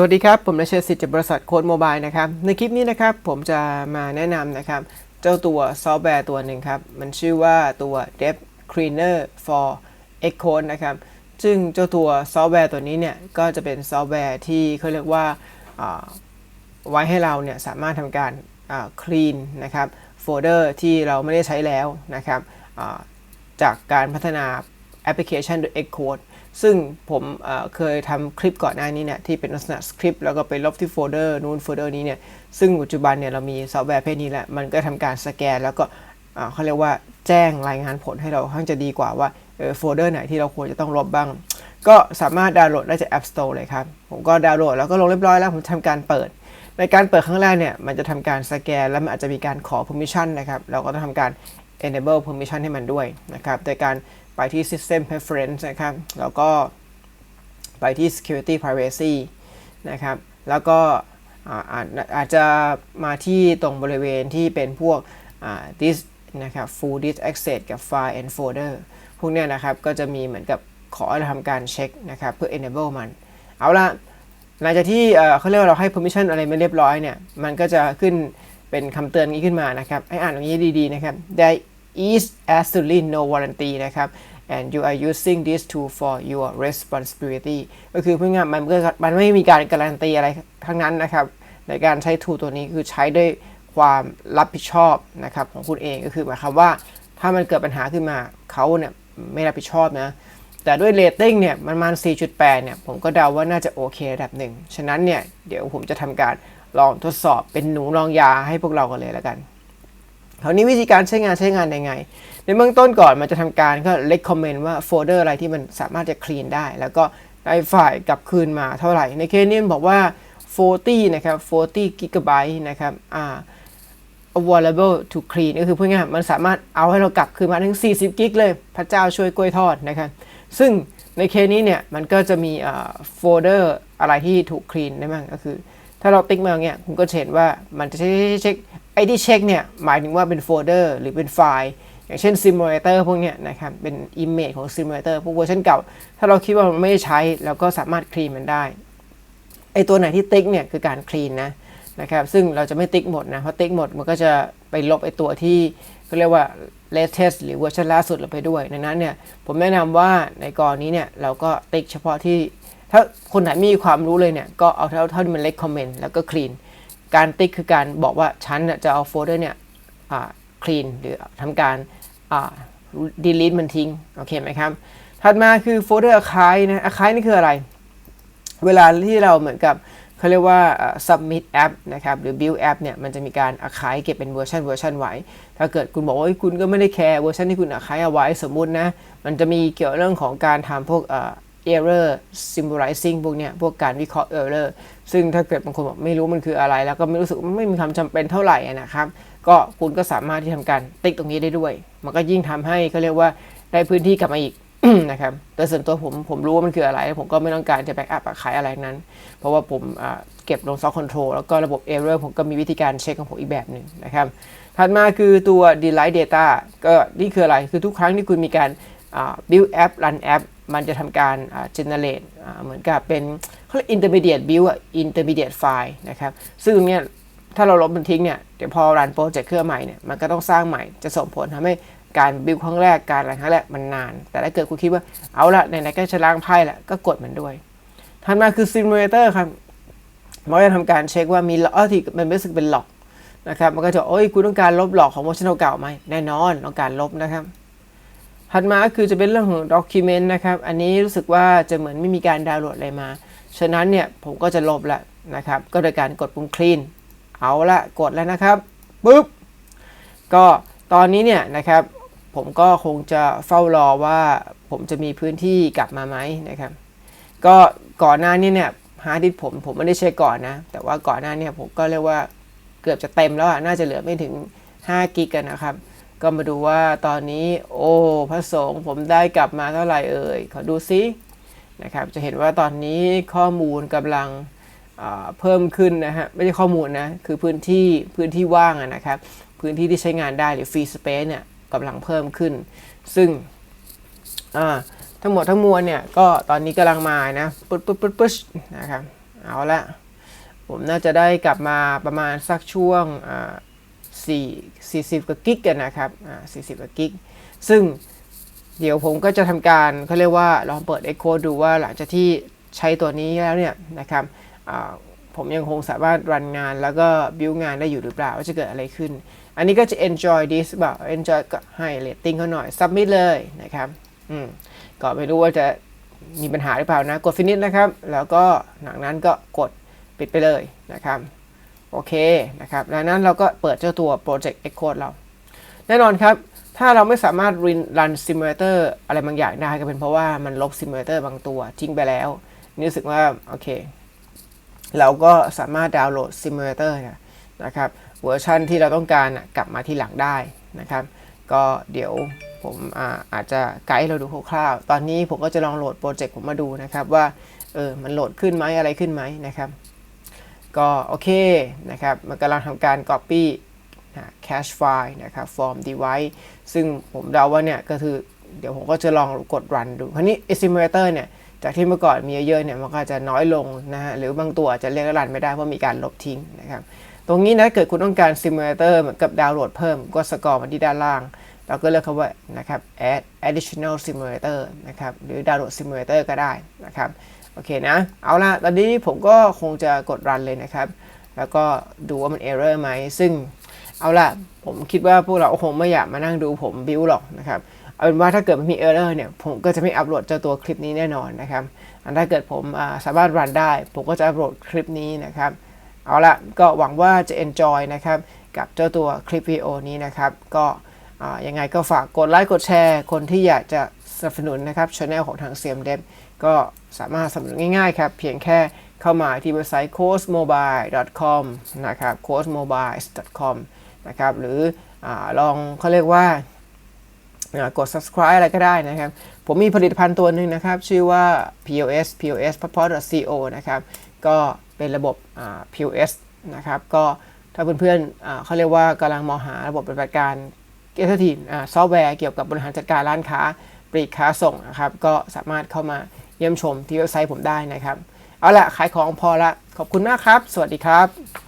สวัสดีครับ ผมนายเชษสิทธิ์จากบริษัทโค้ดโมบายนะครับ ในคลิปนี้นะครับผมจะมาแนะนำนะครับ เจ้าตัวซอฟต์แวร์ตัวหนึ่งครับ มันชื่อว่าตัว Dev Cleaner for Xcode นะครับ ซึ่งเจ้าตัวซอฟต์แวร์ตัวนี้เนี่ย ก็จะเป็นซอฟต์แวร์ที่เขาเรียกว่าาไว้ให้เราเนี่ยสามารถทำการคลีนนะครับโฟลเดอร์ที่เราไม่ได้ใช้แล้วนะครับาจากการพัฒนาแอปพลิเคชันด้วย Xcode ซึ่งผมเคยทำคลิปก่อนหน้านี้เนี่ยที่เป็นลักษณะสคริปต์แล้วก็ไปลบที่โฟลเดอร์นู้นโฟลเดอร์นี้เนี่ยซึ่งปัจจุบันเนี่ยเรามีซอฟต์แวร์เพศนี้แหละมันก็ทำการสแกนแล้วก็เขาเรียกว่าแจ้งรายงานผลให้เราค่อนข้างจะดีกว่าว่าโฟลเดอร์ไหนที่เราควรจะต้องลบบ้าง ก็สามารถดาวน์โหลดได้จาก App Store เลยครับ ผมก็ดาวน์โหลดแล้วก็ลงเรียบร้อยแล้วผมทำการเปิด ในการเปิดครั้งแรกเนี่ยมันจะทำการสแกนแล้วมันอาจจะมีการขอ permission นะครับเราก็ต้องทำการ enable permission ให้มันด้วยนะครับโดยการ ไปที่ system preference นะครับ แล้วก็ไปที่ security privacy นะครับ แล้วก็อาอาจอาจจะมาที่ตรงบริเวณที่เป็นพวกอ่า disk นะครับ full disk access กับ file and folder พวกเนี้ยนะครับ ก็จะมีเหมือนกับขอทำการเช็คนะครับ เพื่อ enable มัน เอาละหลังจากที่เอ่อเขาเรียกว่าเราให้ permission อะไรไม่เรียบร้อยเนี่ย มันก็จะขึ้นเป็นคำเตือนนี้ขึ้นมานะครับ ให้อ่านตรงนี้ดีๆนะครับ there is absolutely no warranty นะครับ and you are using this tool for your responsibility ก็คือเพื่อง่ายมันมันไม่มีการการันตีอะไรทั้งนั้นนะครับ ในการใช้ tool ตัวนี้คือใช้ด้วยความรับผิดชอบนะครับของคุณเองก็คือหมายความว่าถ้ามันเกิดปัญหาขึ้นมาเขาเนี่ยไม่รับผิดชอบนะ แต่ด้วยเรตติ้งเนี่ยมันมาณ4.8 เนี่ย ผมก็เดาว่าน่าจะโอเคระดับหนึ่ง ฉะนั้นเนี่ย เดี๋ยวผมจะทำการลองทดสอบเป็นหนูลองยาให้พวกเรากันเลยแล้วกัน คราวนี้วิธีการใช้งานใช้งานยังไง ในเบื้องต้นก่อนมันจะทำการก็ recommend ว่าโฟลเดอร์อะไรที่มันสามารถจะ clean ได้ แล้วก็ได้ไฟล์กลับคืนมาเท่าไหร่ ในเคสนี้บอกว่า 40 นะครับ 40 gigabyte นะครับ อ่า available to clean ก็คือพูดง่ายๆมันสามารถเอาให้เรากลับคืนมาถึง 40 กิกเลย พระเจ้าช่วยกล้วยทอดนะครับ ซึ่งในเคสนี้เนี่ย มันก็จะมีโฟลเดอร์อะไรที่ถูกคลีนได้บ้างก็คือ ถ้าเราติ๊กมาเนี่ยคุณก็เห็นว่ามันจะเช็ค อ้ที่เช็คเนี่ยหมายถึงว่าเป็นโฟลเดอร์หรือเป็นไฟล์ อย่างเช่น Simulator พวกเนี้ยนะครับ เป็น Image ของ Simulator พวกเวอร์ชันเก่า ถ้าเราคิดว่ามันไม่ได้ใช้เราก็สามารถคลีนมันได้ไอตัวไหนที่ติ๊กเนี่ยคือการคลีนนะนะครับซึ่งเราจะไม่ติ๊กหมดนะเพราะติ๊กหมดมันก็จะไปลบไอตัวที่เขาเรียกว่า latest หรือเวอร์ชันล่าสุดเราไปด้วยดังนั้นเนี่ยผมแนะนำว่าในกรณีเนี่ยเราก็ติ๊กเฉพาะที่ถ้าคนไหนมีความรู้เลยเนี่ยก็เอาเท่าเท่าที่มัน recommend แล้วก็ clean การติ๊กคือการบอกว่าฉันจะเอาโฟลเดอร์เนี่ยอ่า clean หรือทำการอ่า delete มันทิ้ง โอเคไหมครับ ถัดมาคือโฟลเดอร์ archive นะ archive นี่คืออะไร เวลาที่เราเหมือนกับเขาเรียกว่า submit app นะครับ หรือ build app เนี่ย มันจะมีการ archive เก็บเป็นเวอร์ชันเวอร์ชันไว้ ถ้าเกิดคุณบอกว่าคุณก็ไม่ได้แคร์เวอร์ชันที่คุณ archive เอาไว้สมมุตินะ มันจะมีเกี่ยวเรื่องของการทำพวก error summarizing พวกเนี้ยพวกการวิเคราะห์ error ซึ่งถ้าเกิดบางคนบอกไม่รู้มันคืออะไร แล้วก็ไม่รู้สึกไม่มีความจำเป็นเท่าไหร่นะครับ ก็คุณก็สามารถที่ทำการติ๊กตรงนี้ได้ด้วย มันก็ยิ่งทำให้เขาเรียกว่าได้พื้นที่กลับมาอีกนะครับแต่ส่วนตัวผมผมรู้ว่ามันคืออะไร ผมก็ไม่ต้องการจะแบ็กอัพขายอะไรนั้น เพราะว่าผมเก็บลงซอฟต์คอนโทรลแล้วก็ระบบ Error ผมก็มีวิธีการเช็คของผมอีกแบบหนึ่งนะครับ ถัดมาคือตัว Delight Data ก็นี่คืออะไร คือทุกครั้งที่คุณมีการ build app run app มันจะทำการ generate เหมือนกับเป็นเขาเรียก intermediate build intermediate file นะครับ ซึ่งตรงเนี้ยถ้าเราลบมันทิ้งเนี่ย เดี๋ยวพอรันโปรเจกต์เครื่องใหม่เนี่ย มันก็ต้องสร้างใหม่ จะส่งผลทำให้การบิลครั้งแรก การอะไรครั้งแรกมันนาน แต่ถ้าเกิดคุณคิดว่า เอาละไหนก็จะล้างไพ่แหละ ก็กดมันด้วยถัดมาคือ simulator ครับมันจะทำการเช็คว่ามีล็อกที่มันรู้สึกเป็นล็อกนะครับ มันก็จะ โอ้ยคุณต้องการลบหลอกของเวอร์ชันเก่าไหมแน่นอนต้องการลบนะครับ ถัดมาคือจะเป็นเรื่องของ document นะครับ อันนี้รู้สึกว่าจะเหมือนไม่มีการดาวน์โหลดอะไรมา ฉะนั้นเนี่ยผมก็จะลบละนะครับ ก็โดยการกดปุ่ม clean เอาละกดแล้วนะครับปุ๊บ ก็ตอนนี้เนี่ยนะครับ ผมก็คงจะเฝ้ารอว่าผมจะมีพื้นที่กลับมาไหมนะครับ ก็ก่อนหน้านี้เนี่ยฮาร์ดดิสผมผมไม่ได้เช็คก่อนนะ แต่ว่าก่อนหน้านี่ยผมก็เรียกว่าเกือบจะเต็มแล้วอะน่าจะเหลือไม่ถึง5กิกกันนะครับ ก็มาดูว่าตอนนี้โอ้พระสงฆ์ผมได้กลับมาเท่าไหร่เอ่ยขอดูซินะครับจะเห็นว่าตอนนี้ข้อมูลกำลังเพิ่มขึ้นนะฮะไม่ใช่ข้อมูลนะคือพื้นที่พื้นที่ว่างนะครับ พื้นที่ที่ใช้งานได้หรือ free space เนี่ยกำลังเพิ่มขึ้น ซึ่งทั้งหมดทั้งมวลเนี่ยก็ตอนนี้กำลังมานะปึ๊ดปึ๊ดปึ๊ดปึ๊ดนะครับเอาละผมน่าจะได้กลับมาประมาณสักช่วง อ่าสี่สิบกว่ากิกกันนะครับอ่าสี่สิบกว่ากิกซึ่งเดี๋ยวผมก็จะทำการเขาเรียกว่าลองเปิด Echo ดูว่าหลังจากที่ใช้ตัวนี้แล้วเนี่ยนะครับผมยังคงสามารถรันงานแล้วก็บิวงานได้อยู่หรือเปล่าว่าจะเกิดอะไรขึ้น อันนี้ก็จะ enjoy this แบบ enjoy ก็ให้ rating เขาหน่อย submit เลยนะครับอืมก็ไม่รู้ว่าจะมีปัญหาหรือเปล่านะ กด finish นะครับ แล้วก็หลังนั้นก็กดปิดไปเลยนะครับ โอเคนะครับดังนั้นเราก็เปิดเจ้าตัว project Xcode เรา แน่นอนครับ ถ้าเราไม่สามารถ run run simulator อะไรบางอย่างได้ก็เป็นเพราะว่ามันลบ simulator บางตัวทิ้งไปแล้ว นี่รู้สึกว่า โอเค เราก็สามารถดาวน์โหลด simulator นะนะครับเวอร์ชันที่เราต้องการกลับมาที่หลังได้นะครับ ก็เดี๋ยวผมอาอาจจะไกด์เราดูคร่าวๆ ตอนนี้ผมก็จะลองโหลดโปรเจกต์ผมมาดูนะครับว่าเออมันโหลดขึ้นไหมอะไรขึ้นไหมนะครับ ก็โอเคนะครับ มันกำลังทำการ Copy นะ cache file นะครับ from device ซึ่งผมเดาว่าเนี่ยก็คือเดี๋ยวผมก็จะลองกด run ดู คราวนี้ simulator เนี่ยจากที่เมื่อก่อนมีเยอะเนี่ยมันก็จะน้อยลงนะฮะหรือบางตัวอาจจะเรียกรันไม่ได้เพราะมีการลบทิ้งนะครับตรงนี้นะเกิดคุณต้องการ simulator เหมือนกับดาวน์โหลดเพิ่มก็สกอร์มาที่ด้านล่าง เราก็เลือกคำว่านะครับ add additional simulator นะครับหรือดาวน์โหลด simulator ก็ได้นะครับ โอเคนะ เอาละตอนนี้ผมก็คงจะกดรันเลยนะครับ แล้วก็ดูว่ามัน error ไหม ซึ่งเอาละผมคิดว่าพวกเราคงไม่อยากมานั่งดูผมบิวหรอกนะครับ เอาเป็นว่าถ้าเกิดมันมี error เนี่ย ผมก็จะไม่อัปโหลดเจ้าตัวคลิปนี้แน่นอนนะครับ อันถ้าเกิดผมสามารถรันได้ ผมก็จะอัปโหลดคลิปนี้นะครับ เอาละก็หวังว่าจะ enjoy นะครับ กับเจ้าตัวคลิปวิดีโอนี้นะครับ ก็ยังไงก็ฝากกดไลค์กดแชร์ คนที่อยากจะ สนับสนุนนะครับช anel ของทาง CMDev ก็สามารถสนับสนุนง่ายๆครับ เพียงแค่เข้ามาที่เว็บไซต์ coachmobile.com นะครับ coachmobile.com นะครับหรืออลองเขาเรียกว่ากด subscribe อะไรก็ได้นะครับ ผมมีผลิตภัณฑ์ตัวหนึ่งนะครับ ชื่อว่า POS POS p a p o r t CO นะครับ ก็เป็นระบบ POS นะครับ ก็ถ้าเพื่อนๆเขาเรียกว่ากำลังมองหาระบบปฏิบัติการเกียรติซอฟต์แวร์เกี่ยวกับบริหารจัดการร้านค้า ปลีกค้าส่งนะครับ ก็สามารถเข้ามาเยี่ยมชมที่เว็บไซต์ผมได้นะครับ เอาละขายของพอละ ขอบคุณมากครับ สวัสดีครับ